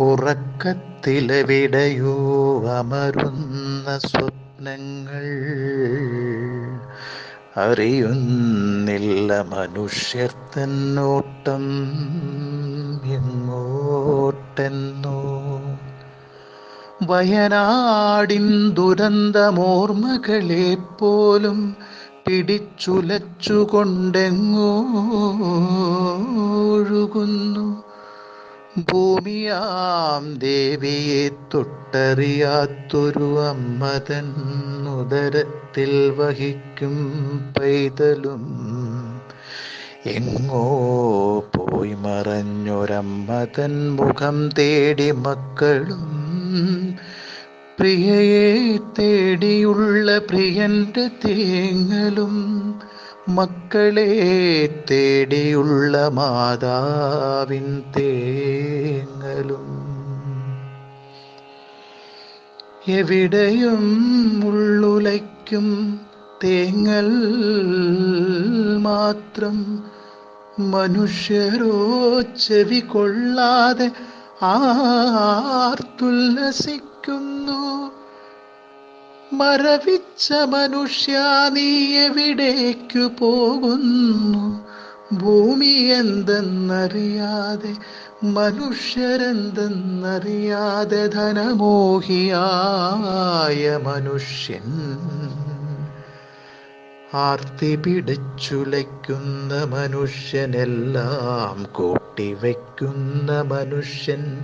ഉറക്കത്തിലെവിടെയോ അമരുന്ന സ്വപ്നങ്ങൾ. അറിയുന്നില്ല മനുഷ്യർ തന്നോട്ടം എങ്ങോട്ടെന്നോ. വയനാടിൻ ദുരന്തമോർമ്മകളെ പോലും പിടിച്ചുലച്ചുകൊണ്ടെങ്ങോ ഒഴുകുന്നു. ഭൂമിയാം ദേവിയെ തൊട്ടറിയാത്തൊരു അമ്മതൻ ഉദരത്തിൽ വഹിക്കും പൈതലും. എങ്ങോ പോയി മറഞ്ഞൊരമ്മതൻ മുഖം തേടി മക്കളും പ്രിയയെ തേടിയുള്ള പ്രിയന്റെ തേങ്ങലും മക്കളെ തേടിയുള്ള മാതാവിൻ തേങ്ങലും. എവിടെയും ഉള്ളുലയ്ക്കും തേങ്ങൽ മാത്രം. മനുഷ്യരോ ചെവി കൊള്ളാതെ ആർത്തുല്ലസിക്കുന്നു. മരവിച്ച മനുഷ്യ നീ എവിടേക്കു പോകുന്നു? ഭൂമി എന്തെന്നറിയാതെ മനുഷ്യരെന്തെന്നറിയാതെ ധനമോഹിയായ മനുഷ്യൻ. ആർത്തി പിടിച്ചുലയ്ക്കുന്ന മനുഷ്യനെല്ലാം കൂട്ടിവയ്ക്കുന്ന മനുഷ്യൻ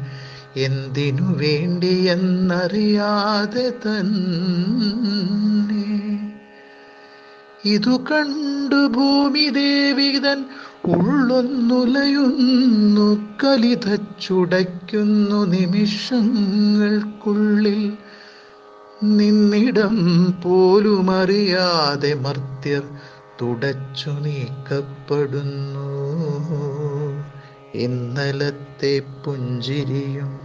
എന്തിനു വേണ്ടി എന്നറിയാതെ തന്നെ. ഇതു കണ്ടു ഭൂമി ദേവിതൻ ഉള്ളൊന്നുലയുന്നു കലിതച്ചുടയ്ക്കുന്നു നിമിഷങ്ങൾക്കുള്ളിൽ. നിന്നിടം പോലും അറിയാതെ മർത്യർ തുടച്ചു നീക്കപ്പെടുന്നു. ഇന്നലത്തെ പുഞ്ചിരിയും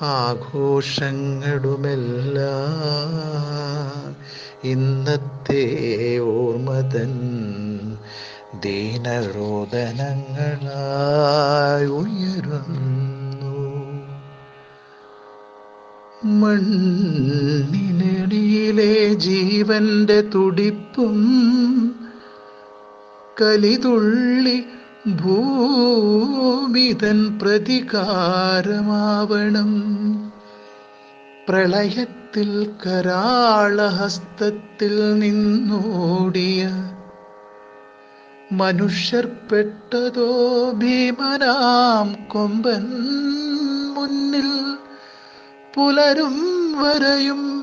ആഘോഷങ്ങളുമെല്ലാം ഇന്നത്തെ ഓർമ്മതൻ ദീനരോദനങ്ങളായി ഉയരുന്നു. മണ്ണിനടിയിലെ ജീവന്റെ തുടിപ്പും കലിതുള്ളി ഭൂമിതൻ പ്രതികാരമാവണം. പ്രളയത്തിൽ കരാളഹസ്തത്തിൽ നിന്നോടിയ മനുഷ്യർ പെട്ടതോ ഭീമനാം കൊമ്പൻ മുന്നിൽ പുലരും വരയും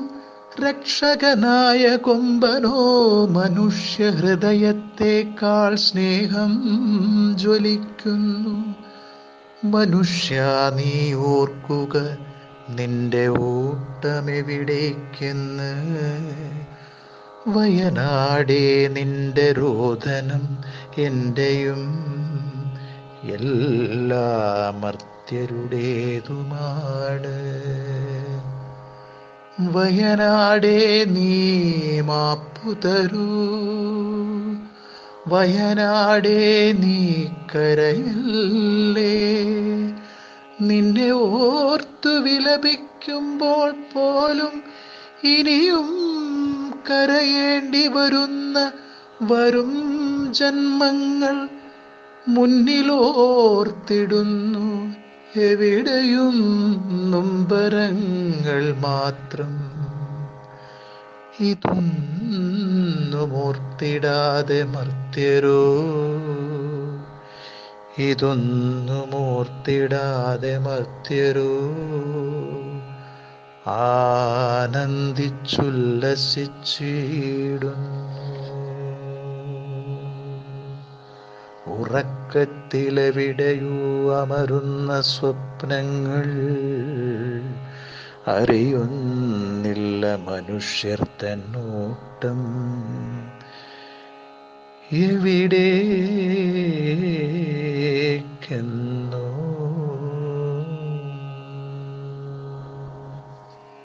രക്ഷകനായ കൊമ്പനോ മനുഷ്യ ഹൃദയത്തെക്കാൾ സ്നേഹം ജ്വലിക്കുന്നു. മനുഷ്യ നീ ഓർക്കുക നിന്റെ ഓട്ടമെവിടേക്കെന്ന്. വയനാടേ നിന്റെ രോദനം എന്റെയും എല്ലാ മർത്യരുടേതുമാണ്. വയനാടേ നീ മാപ്പു തരൂ. വയനാടേ നീ കരയല്ലേ. നിന്നെ ഓർത്തു വിലപിക്കുമ്പോൾ പോലും ഇനിയും കരയേണ്ടി വരുന്ന വരും ജന്മങ്ങൾ മുന്നിലോർത്തിടുന്നു. എവിടെയും നൊമ്പരങ്ങൾ മാത്രം ഇതൊന്നുമോർത്തിടാതെ മർത്യരോ? ഇതൊന്നുമോർത്തിടാതെ മർത്യരോ? ആനന്ദിച്ചുല്ലസിച്ചിടുന്നു. ഉറക്കത്തിലെവിടെയോ അമരുന്ന സ്വപ്നങ്ങൾ? അറിയുന്നില്ല മനുഷ്യർ തന്നോട്ടം. എവിടേക്കെന്നോ